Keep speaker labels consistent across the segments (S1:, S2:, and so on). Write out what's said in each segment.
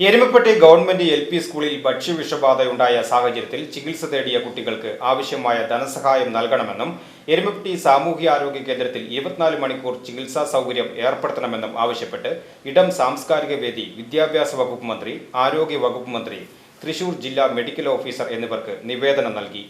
S1: Erumapetty government L P സ്കൂളിൽ ഭക്ഷ്യവിഷബാധയുണ്ടായ സാഹചര്യത്തിൽ ചികിത്സ തേടിയ കുട്ടികൾക്ക് ആവശ്യമായ ധനസഹായം നൽകണമെന്നും എരുമപ്പെട്ടി സാമൂഹ്യാരോഗ്യ കേന്ദ്രത്തിൽ ഇരുപത്തിനാല് മണിക്കൂർ ചികിത്സാ സൗകര്യം ഏർപ്പെടുത്തണമെന്നും ആവശ്യപ്പെട്ട് ഇടം സാംസ്കാരിക വേദി വിദ്യാഭ്യാസ വകുപ്പ് മന്ത്രി ആരോഗ്യ വകുപ്പ് മന്ത്രി തൃശൂർ ജില്ലാ മെഡിക്കൽ ഓഫീസർ എന്നിവർക്ക് നിവേദനം നൽകി.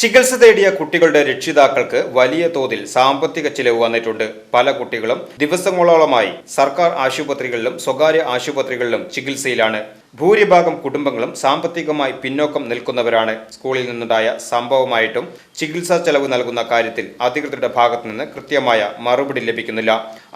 S1: ചികിത്സ തേടിയ കുട്ടികളുടെ രക്ഷിതാക്കൾക്ക് വലിയ തോതിൽ സാമ്പത്തിക ചിലവ് വന്നിട്ടുണ്ട്. പല കുട്ടികളും ദിവസങ്ങളോളമായി സർക്കാർ ആശുപത്രികളിലും സ്വകാര്യ ആശുപത്രികളിലും ചികിത്സയിലാണ്. ഭൂരിഭാഗം കുടുംബങ്ങളും സാമ്പത്തികമായി പിന്നോക്കം നിൽക്കുന്നവരാണ്. സ്കൂളിൽ നിന്നുണ്ടായ സംഭവമായിട്ടും ചികിത്സാ ചെലവ് നൽകുന്ന കാര്യത്തിൽ അധികൃതരുടെ ഭാഗത്തുനിന്ന് കൃത്യമായ മറുപടി ലഭിക്കുന്നില്ല.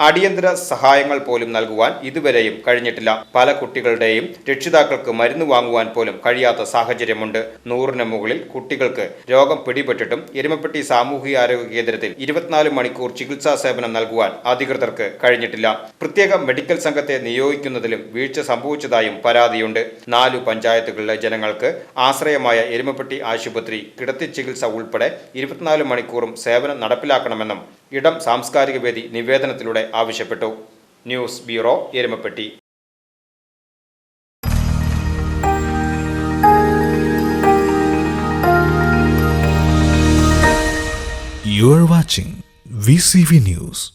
S1: അടിയന്തര സഹായങ്ങൾ പോലും നൽകുവാൻ ഇതുവരെയും കഴിഞ്ഞിട്ടില്ല. പല കുട്ടികളുടെയും രക്ഷിതാക്കൾക്ക് മരുന്ന് വാങ്ങുവാൻ പോലും കഴിയാത്ത സാഹചര്യമുണ്ട്. നൂറിന് മുകളിൽ കുട്ടികൾക്ക് രോഗം പിടിപെട്ടിട്ടും എരുമപ്പെട്ടി സാമൂഹികാരോഗ്യ കേന്ദ്രത്തിൽ ഇരുപത്തിനാല് മണിക്കൂർ ചികിത്സാ സേവനം നൽകുവാൻ അധികൃതർക്ക് കഴിഞ്ഞിട്ടില്ല. പ്രത്യേക മെഡിക്കൽ സംഘത്തെ നിയോഗിക്കുന്നതിലും വീഴ്ച സംഭവിച്ചതായും പരാതിയുണ്ട്. നാലു പഞ്ചായത്തുകളിലെ ജനങ്ങൾക്ക് ആശ്രയമായ എരുമപ്പെട്ടി ആശുപത്രി കിടത്തി ചികിത്സ ഉൾപ്പെടെ ഇരുപത്തിനാല് മണിക്കൂറും സേവനം നടപ്പിലാക്കണമെന്നും ഇടം സാംസ്കാരിക വേദി നിവേദനത്തിലൂടെ ആവശ്യപ്പെട്ടു news bureau Erumapetty
S2: You are watching VCV News.